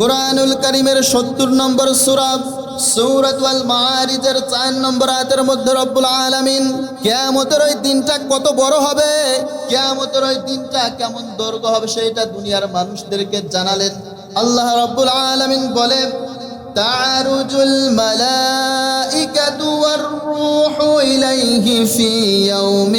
কোরআনুল করিমের সত্তর নম্বর সুরাব সৌরত ওয়াল মারিজের চার নম্বর আয়াতের মধ্যে রব্বুল আলামিন, কেয়ামতের ওই দিনটা কত বড় হবে? কেয়ামতের ওই দিনটা কেমন দৈর্ঘ্য হবে, সেইটা দুনিয়ার মানুষদেরকে জানালেন। আল্লাহ রব্বুল আলমিন বলে تعرج الملائكة والروح إليه في يوم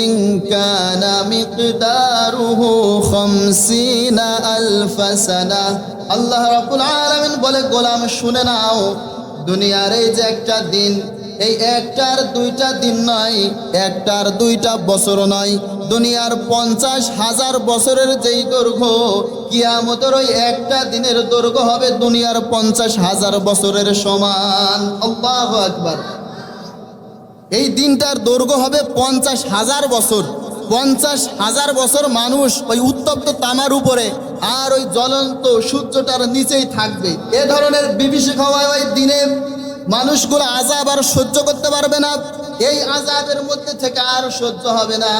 كان مقداره خمسين ألف سنة আল্লাহ রাব্বুল আলামিন বলে গোলাম শুনে নাও দুনিয়ার এই যে একটা দিন এই একটার দুইটা দিন নয় একটার দুইটা বছর নয় দুনিয়ার পঞ্চাশ হাজার বছরের যেই দৈর্ঘ্য, কিয়ামতের ওই একটা দিনের দৈর্ঘ্য হবে দুনিয়ার পঞ্চাশ হাজার বছরের সমান। আকবার। এই দিনটার দৈর্ঘ্য হবে পঞ্চাশ হাজার বছর। পঞ্চাশ হাজার বছর মানুষ ওই উত্তপ্ত তামার উপরে আর ওই জ্বলন্ত সূর্যটার নিচেই থাকবে। এ ধরনের বিভীষিক হওয়ায় ওই দিনে। মানুষগুলো আজাব আর সহ্য করতে পারবে না। এই আজাবের মধ্যে থেকে আর সহ্য হবে না।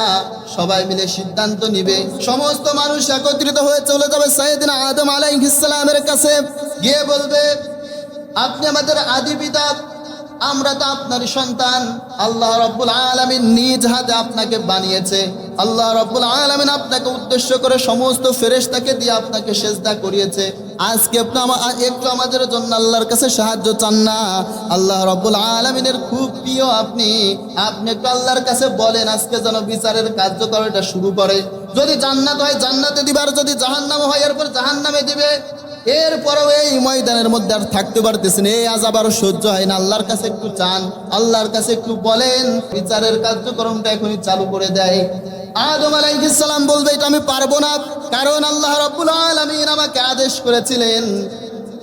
সবাই মিলে সিদ্ধান্ত নিবে। সমস্ত মানুষ একত্রিত হয়ে চলে যাবে সাইদিন আদম আলাইহিসসালামের কাছে। গিয়ে বলবে, আপনি আমাদের আদি পিতা আমরা তো আপনার সন্তান। আল্লাহ রব্বুল আলামিন নিজ হাতে আপনাকে বানিয়েছে। আল্লাহ রব্বুল আলামিন আপনাকে উদ্দেশ্য করে সমস্ত ফেরেশতাকে দিয়ে আপনাকে সেজদা করিয়েছে। আজকে আপনি একটু আমাদের জন্য আল্লাহর কাছে সাহায্য চান না। আল্লাহ রব্বুল আলামিনের খুব প্রিয় আপনি। আপনি একটু আল্লাহর কাছে বলেন, আজকে যেন বিচারের কার্যকরটা শুরু করে। যদি জান্নাত হয়, জান্নাতে দিবে। আর যদি জাহান্নাম হয়, এরপর জাহান্নামে দিবে। এরপরেও এই ময়দানের মধ্যে আর থাকতে পারতেছেন। এই আজ আবার সহ্য হয় না। আল্লাহর কাছে একটু চান, আল্লাহর কাছে একটু বলেন, বিচারের কার্যক্রমটা এখনই চালু করে দেয়। আদম আলাইহিস সালাম বলবে, এটা আমি পারব না, কারণ আল্লাহ রাব্বুল আলামিন আমাকে আদেশ করেছিলেন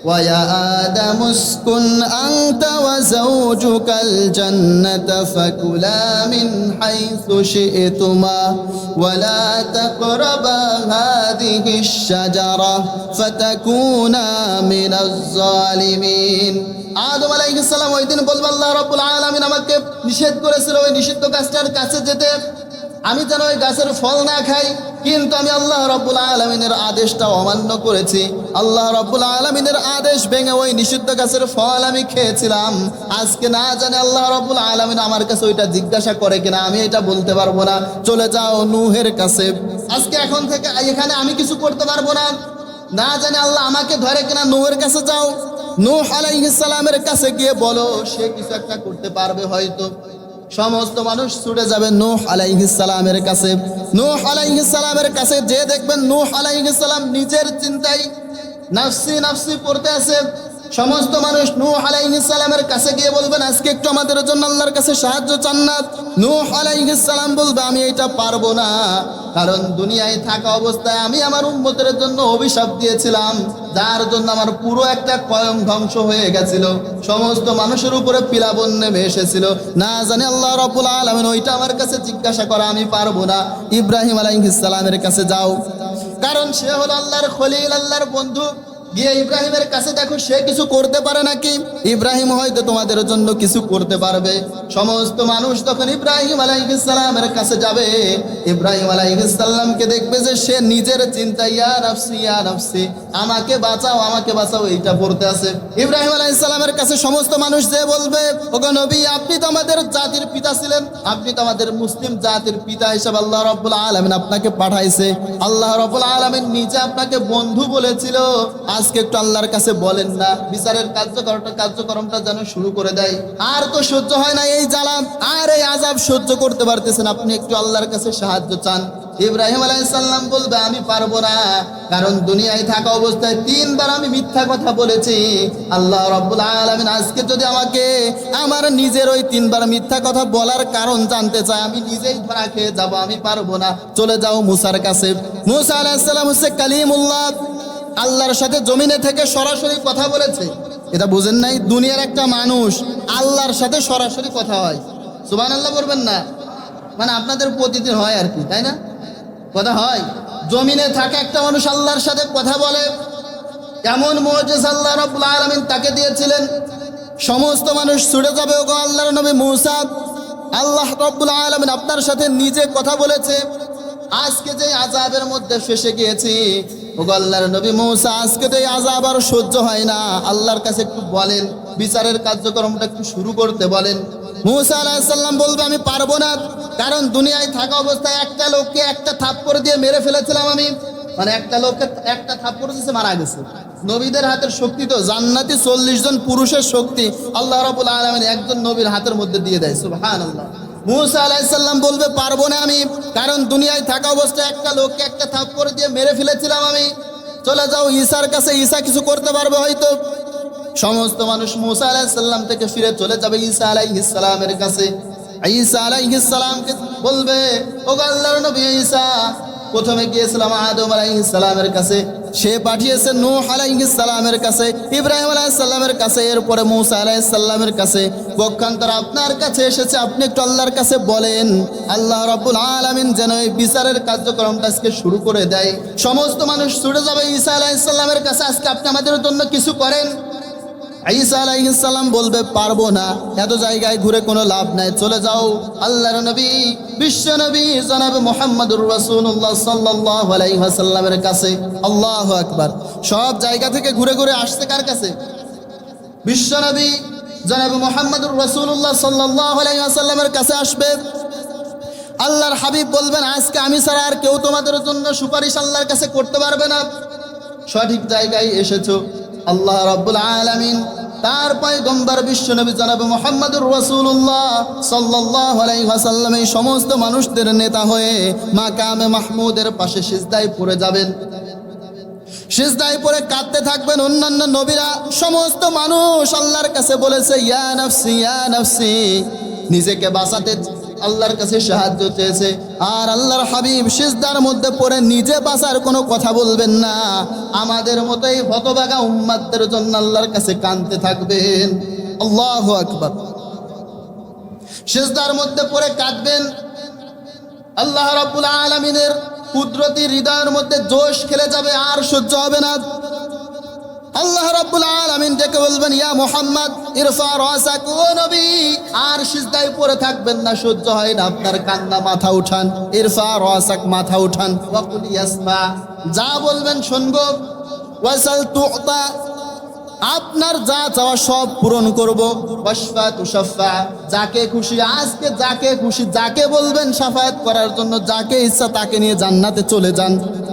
ويا آدم اسكن أنت وزوجك الجنة فكلا من حيث شئتما ولا تقربا هذه الشجرة فتكونا من الظالمين আদম আলাইহিস সালাম ওই দিন বলবো আল্লাহ রাব্বুল আলামিন আমাকে নিষেধ করেছিল ওই নিষিদ্ধ গাছটার কাছে যেতে আমি যেন ওই গাছের ফল না খাই, কিন্তু আমি আল্লাহ রব্বুল আলমিনের আদেশটা অমান্য করেছি। আল্লাহ রব্বুল আলমিনের আদেশ ভেঙে ওই নিষিদ্ধ গাছের ফল আমি খেয়েছিলাম। আজকে না জানে আল্লাহ রব্বুল আলমিন আমার কাছে ওইটা জিজ্ঞাসা করে কিনা, আমি এটা বলতে পারব না। চলে যাও নুহের কাছে। আজকে এখন থেকে এখানে আমি কিছু করতে পারব না। না জানে আল্লাহ আমাকে ধরে কিনা নুহের কাছে যাও। নূহ আলাইহিস সালামের কাছে গিয়ে বলো, সে কিছু একটা করতে পারবে হয়তো। সমস্ত মানুষ ছুটে যাবে নূহ আলাইহিসালামের কাছে। নূহ আলাইহিসালামের কাছে যে দেখবেন নূহ আলাইহিসালাম নিজের চিন্তায় নাফসি নাফসি পড়তে আছে। সমস্ত মানুষ নূহ আলাইহিস কাছে গিয়ে বলবেন, আজকে একটু আমাদের জন্য আল্লাহর কাছে সাহায্য চান না। নূহ আলাইহিস বলবে, আমি এটা পারব না। কারণ দুনিয়ায় থাকা অবস্থায় আমি আমার উম্মতের জন্য অভিশাপ দিয়েছিলাম। যার জন্য আমার পুরো একটা কয়ম ধ্বংস হয়ে গেছিল। সমস্ত মানুষের উপরে পিলাবন নেমে এসেছিল। না জানি আল্লাহ রাব্বুল আলামিন ওইটা আমার কাছে জিজ্ঞাসা করা, আমি পারব না। ইব্রাহিম আলাইহিসসালামের কাছে যাও। কারণ সে হলো আল্লাহর খলিল, আল্লাহর বন্ধু। গিয়ে ইব্রাহিমের কাছে দেখো সে কিছু করতে পারে নাকি? ইব্রাহিম হয়তো তোমাদের জন্য কিছু করতে পারবে। সমস্ত মানুষ তখন ইব্রাহিম আলাইহিসসালামের কাছে যাবে। ইব্রাহিম আলাইহিসসালামকে দেখবে যে সে নিজের চিন্তা ইয়া নাফসি ইয়া নাফসি, আমাকে বাঁচাও আমাকে বাঁচাও, এইটা পড়তে আছে। ইব্রাহিম আলাইহিসসালামের কাছে সমস্ত মানুষ যে বলবে, ওগো নবী, আপনি তো আমাদের জাতির পিতা ছিলেন। আপনি তো আমাদের মুসলিম জাতির পিতা হিসাবে আল্লাহ রাব্বুল আলামিন আপনাকে পাঠাইছে। আল্লাহ রাব্বুল আলামিন নিজে আপনাকে বন্ধু বলেছিল। আজকে একটু আল্লাহর কাছে বলেন না, বিচারের কার্যকরটা কার্যক্রমটা যেন শুরু করে দেয়। আর তো সহ্য হয় না এই জ্বালা আর এই আজাব সহ্য করতে পারতেছেন আপনি একটু আল্লাহর কাছে সাহায্য চান। ইব্রাহিম আলাইসাল্লাম বলবে, আমি পারব না, কারণ দুনিয়ায় থাকা অবস্থায় তিনবার আমি মিথ্যা কথা বলেছি। আল্লাহ রব্বুল আলমিন আজকে যদি আমাকে আমার নিজের ওই তিনবার মিথ্যা কথা বলার কারণ জানতে চায়, আমি নিজেই ধরা খেয়ে যাব, আমি পারব না। চলে যাও মুসার কাছে। মুসা আলাহিসাল্লাম হচ্ছে কালিমুল্লাহ। আল্লাহর সাথে জমিনে থেকে সরাসরি কথা বলেছে। এটা বুঝেন নাই? দুনিয়ার একটা মানুষ আল্লাহর সাথে সরাসরি কথা হয়। সুবান আল্লাহ বলবেন না। মানে আপনাদের প্রতিদিন হয় আর কি, তাই না? কথা হয়। জমিনে থাকা একটা মানুষ আল্লাহর সাথে কথা বলে। এমন মজেস আল্লাহ রব্বুল আলমিন তাকে দিয়েছিলেন। সমস্ত মানুষ ছুটে যাবে ওগো আল্লাহর নবী মুসা। আল্লাহ রব্বুল আলমিন আপনার সাথে নিজে কথা বলেছে। আজকে যে আজাবের মধ্যে ফেসে গিয়েছি আল্লাহর নবী মৌসা, আজকে তো এই আজাব আর সহ্য হয় না। আল্লাহর কাছে একটু বলেন, বিচারের কার্যক্রমটা একটু শুরু করতে বলেন। মুসা আলাহিসাল্লাম বলবে, আমি পারব না, কারণ দুনিয়ায় থাকা অবস্থায় একটা লোককে একটা থাপ্পড় দিয়ে মেরে ফেলেছিলাম আমি। মানে একটা লোককে একটা থাপ্পড় দিয়েছে, মারা গেছে। নবীদের হাতের শক্তি তো, জান্নাতি চল্লিশ জন পুরুষের শক্তি আল্লাহ রাবুল আলমিন একজন নবীর হাতের মধ্যে দিয়ে দেয় সুবহান আল্লাহ মুসা আলাইসাল্লাম বলবে, পারব না আমি, কারণ দুনিয়ায় থাকা অবস্থায় একটা লোককে একটা থাপ্পড় দিয়ে মেরে ফেলেছিলাম আমি। চলে যাও, ঈশার কাছে ঈশা কিছু করতে পারবে হয়তো। সমস্ত মানুষ মুসা আলাহিসাল্লাম থেকে ফিরে চলে যাবে ঈসা আলাইহিসালামের কাছে। ঈসা আলাইহিসালামকে বলবে ও আল্লাহর নবী ঈসা, প্রথমে গিয়েছিলাম আদম আলাইহিসালামের কাছে। সে পাঠিয়েছে নূহ আলাইসাল্লামের কাছে, ইব্রাহিম আলাইসাল্লামের কাছে, এরপরে মৌসা আলাইসাল্লামের কাছে। পক্ষান্তর আপনার কাছে এসেছে, আপনি একটু আল্লাহর কাছে বলেন। আল্লাহ রবুল আলমিন যেন এই বিচারের কার্যক্রমটা আজকে শুরু করে দেয়। সমস্ত মানুষ ছুটে যাবে, ঈসা আলাইসাল্লামের কাছে, আজকে আপনি আমাদের জন্য কিছু করেন? ঈসা আলাইহিসসালাম বলবে, পারব না। এত জায়গায় ঘুরে কোনো লাভ নাই। চলে যাও। আল্লাহর নবী, বিশ্ব নবী জনাব মোহাম্মদুর সাল্লাল্লাহু আলাইহি ওয়াসাল্লামের কাছে। আল্লাহু আকবার। সব জায়গা থেকে ঘুরে ঘুরে আসছে কার কাছে? বিশ্ব নবী জনাব মোহাম্মদুর রাসূলুল্লাহ সাল্লাল্লাহু আলাইহি ওয়াসাল্লামের কাছে আসবে। আল্লাহর হাবিব বলবেন, আজকে আমি ছাড়া আর কেউ তোমাদের জন্য সুপারিশ আল্লাহর কাছে করতে পারবে না। সঠিক জায়গায় এসেছ। আল্লাহ রাব্বুল আলামিন তার পয়গম্বর বিশ্বনবী জনাব মোহাম্মদুর রসুল্লাহ সাল্লাহ আলাইহাসাল্লাম এই সমস্ত মানুষদের নেতা হয়ে মা কামে মাহমুদের পাশে সিজদায় পড়ে যাবেন। সিজদায় পরে কাঁদতে থাকবেন অন্যান্য নবীরা। সমস্ত মানুষ আল্লাহর কাছে বলেছে, ইয়া নফসি ইয়া নফসি, নিজেকে বাঁচাতে আল্লাহর কাছে সাহায্য চেয়েছে। আর আল্লাহর হাবিব সিজদার মধ্যে পড়ে নিজে বাঁচার কোনো কথা বলবেন না। আমাদের মতোই হতবাগা উম্মাদের জন্য আল্লাহর কাছে কাঁদতে থাকবেন। আল্লাহ আকবার। সিজদার মধ্যে পড়ে কাঁদবেন। আল্লাহ রাব্বুল আলামিনের কুদরতি হৃদয়ের মধ্যে জোশ খেলে যাবে, আর সহ্য হবে না। আল্লাহ রাব্বুল আলামিন ডেকে বলবেন, ইয়া মুহাম্মদ, ইরফা রাসাক ও নবী? আর সিজদায় পড়ে থাকবেন না, সহ্য হয় না। আপনার কান্না মাথা উঠান। ইরফা রাসাক, মাথা উঠান। ওয়াকুল ইয়াসমা। যা বলবেন শুনব। ওয়াসাল তুতা। আপনার যা চাওয়া সব পূরণ করব। ওয়াশফা তুশাফা। যাকে খুশি, আজকে যাকে খুশি, যাকে বলবেন সাফায়াত করার জন্য, যাকে ইচ্ছা তাকে নিয়ে জান্নাতে চলে যান।